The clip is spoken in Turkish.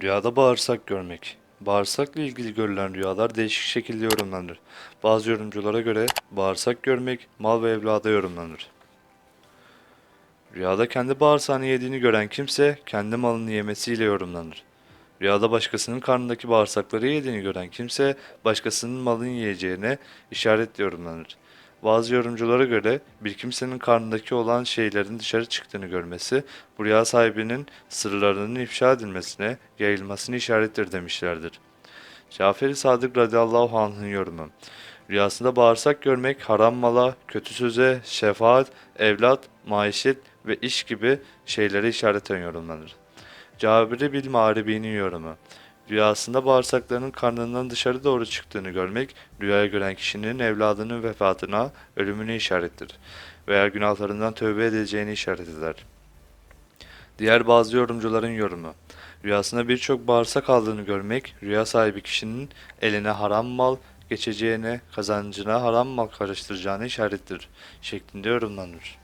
Rüyada bağırsak görmek. Bağırsakla ilgili görülen rüyalar değişik şekilde yorumlanır. Bazı yorumculara göre bağırsak görmek mal ve evlada yorumlanır. Rüyada kendi bağırsağını yediğini gören kimse kendi malını yemesiyle yorumlanır. Rüyada başkasının karnındaki bağırsakları yediğini gören kimse başkasının malını yiyeceğine işaretle yorumlanır. Bazı yorumculara göre bir kimsenin karnındaki olan şeylerin dışarı çıktığını görmesi, bu rüya sahibinin sırlarının ifşa edilmesine, yayılmasını işarettir demişlerdir. Cafer-i Sadık radıyallahu anh'ın yorumu. Rüyasında bağırsak görmek haram mala, kötü söze, şefaat, evlat, maişet ve iş gibi şeylere işareten yorumlanır. Cabir-i Bil Mağribi'nin yorumu. Rüyasında bağırsaklarının karnından dışarı doğru çıktığını görmek, rüyaya gören kişinin evladının vefatına, ölümüne işarettir. Veya günahlarından tövbe edeceğini işaret eder. Diğer bazı yorumcuların yorumu. Rüyasında birçok bağırsak aldığını görmek, rüya sahibi kişinin eline haram mal geçeceğine, kazancına haram mal karıştıracağını işarettir şeklinde yorumlanır.